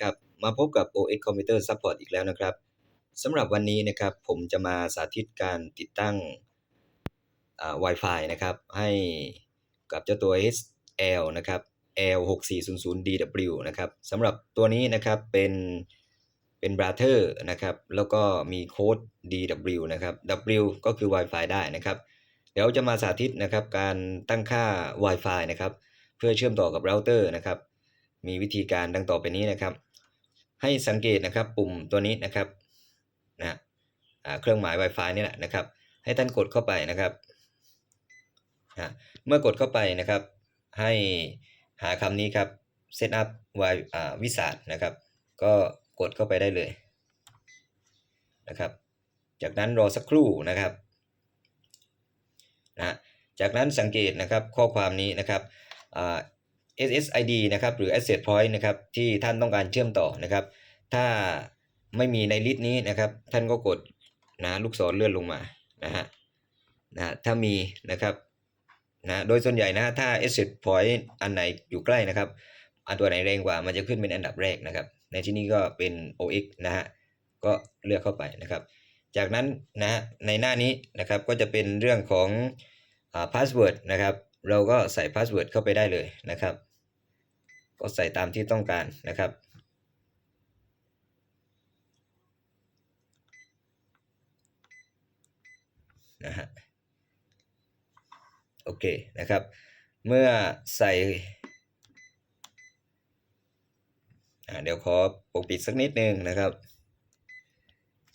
ครับมาพบกับ OS Computer Support อีกแล้วนะครับสำหรับวันนี้นะครับผมจะมาสาธิตการติดตั้งอ่า Wi-Fi นะครับ ให้กับเจ้าตัว HL นะครับ L6400DW นะครับสำหรับตัวนี้นะครับเป็นเป็น Brother นะครับ แล้วก็มีโค้ด DW นะครับ W ก็คือ Wi-Fi ได้นะครับ เดี๋ยวจะมาสาธิตนะครับการตั้งค่า Wi-Fi นะครับ เพื่อเชื่อมต่อกับเราเตอร์นะครับ มีวิธีการดังต่อไปนี้นะครับ ให้สังเกตนะครับปุ่มตัวนี้นะครับนะเครื่องหมาย Wi-Fi นี่แหละนะครับ ให้ท่านกดเข้าไปนะครับนะเมื่อกดเข้าไปนะครับ ให้หาคำนี้ครับ set up Wi อ่าวิสานะครับ ก็กดเข้าไปได้เลยนะครับ จากนั้นรอสักครู่นะครับนะจากนั้นสังเกตนะครับข้อความนี้นะครับอ่า SSID นะครับหรือ Asset Point นะครับที่ท่านต้องการเชื่อมต่อนะครับ ถ้าไม่มีในลิสต์นี้นะครับ ท่านก็กดนะลูกศรเลื่อนลงมานะฮะนะถ้ามีนะครับนะโดยส่วนใหญ่นะถ้า Asset Point อันไหนอยู่ใกล้นะครับ อันตัวไหนแรงกว่ามันจะขึ้นเป็นอันดับแรกนะครับ ในที่นี้ก็เป็น OX นะฮะก็เลือกเข้าไปนะครับ จากนั้นนะฮะในหน้านี้นะครับก็จะเป็นเรื่องของอ่า password นะครับ เราก็ใส่ password เข้าไปได้เลยนะครับ ก็ใส่ตามที่ต้องการนะครับ นะฮะ โอเคนะครับ เมื่อใส่เดี๋ยวขอปกปิดสักนิดนึงนะครับ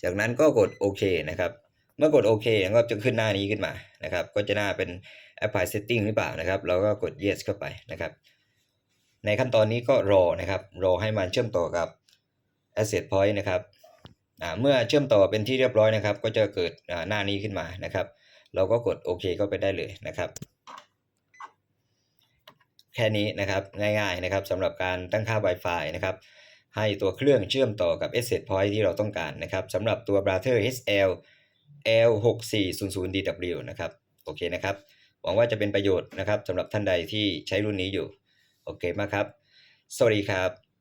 จากนั้นก็กดโอเคนะครับ เมื่อกดโอเคก็จะขึ้นหน้านี้ขึ้นมานะครับ ก็จะหน้าเป็น apply setting หรือเปล่านะครับ เราก็กด yes เข้าไปนะครับ ในขั้นตอนนี้ก็รอนะครับ รอให้มันเชื่อมต่อกับ asset point นะครับเมื่อเชื่อมต่อเป็นที่เรียบร้อยนะครับ ก็จะเกิดหน้านี้ขึ้นมานะครับ เราก็กดโอเคเข้าไปได้เลยนะครับ แค่นี้นะครับง่ายๆนะครับสำหรับการตั้งค่า Wi-Fi นะครับ ให้ตัวเครื่องเชื่อมต่อกับ Asset Point ที่เราต้องการนะครับสำหรับตัว Brother HL L6400DW นะครับ โอเคนะครับ หวังว่าจะเป็นประโยชน์นะครับสำหรับท่านใดที่ใช้รุ่นนี้อยู่ โอเคมากครับ สวัสดีครับ